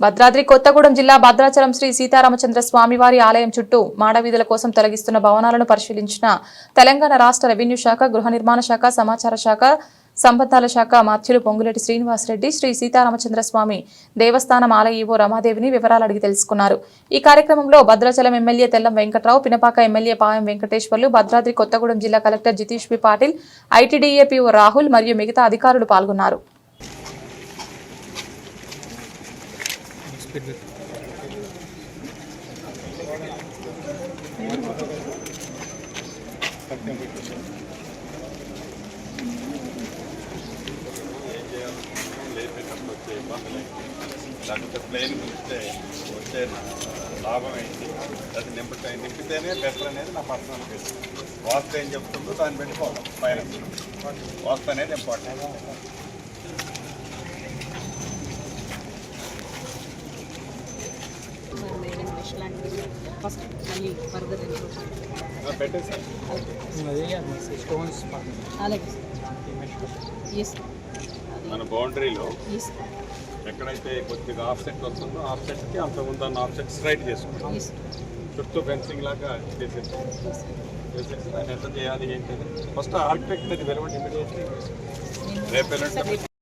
భద్రాద్రి కొత్తగూడెం జిల్లా భద్రాచలం శ్రీ సీతారామచంద్ర స్వామివారి ఆలయం చుట్టూ మాడవీధుల కోసం తొలగిస్తున్న భవనాలను పరిశీలించిన తెలంగాణ రాష్ట్ర రెవెన్యూ శాఖ గృహ నిర్మాణ శాఖ సమాచార శాఖ సంబంధాల శాఖ మాధ్యులు పొంగులేటి శ్రీనివాసరెడ్డి శ్రీ సీతారామచంద్ర స్వామి దేవస్థానం ఆలయీవో రమాదేవిని వివరాలు అడిగి తెలుసుకున్నారు. ఈ కార్యక్రమంలో భద్రాచలం ఎమ్మెల్యే తెల్లం వెంకట్రావు పినపాక ఎమ్మెల్యే పాయం వెంకటేశ్వర్లు భద్రాద్రి కొత్తగూడెం జిల్లా collector Jitesh B Patil ITDA PO Rahul మరియు మిగతా అధికారులు పాల్గొన్నారు. లేకపోతే ప్లేన్ పిలిస్తే వచ్చే లాభం ఏంటి? అది నింపుతా నింపితేనే బెటర్ అనేది నా పర్సనల్ ఫీల్ వాస్తు ఏం చెప్తుందో దాన్ని పెట్టుకోవాలి. పోదాం పైన వాస్తు అనేది ఇంపార్టెంట్ ఫస్ట్ మళ్ళీ ఫర్దర్ పెట్టేసారు స్టోన్స్ అలాగే ఎస్ మన బౌండరీలో ఎక్కడైతే కొద్దిగా ఆఫ్ సెట్ వస్తుందో ఆఫ్ సెట్కి అంత ఉందన్న ఆఫ్ సెట్ స్ట్రైట్ చేసుకుంటాం చుట్టూ ఫెన్సింగ్ లాగా చేసేసి చేసేసి దాన్ని ఎంత చేయాలి ఏంటి ఫస్ట్ ఆర్కిటెక్ట్ అది వెలవండి ఇమీడియట్లీ రేపు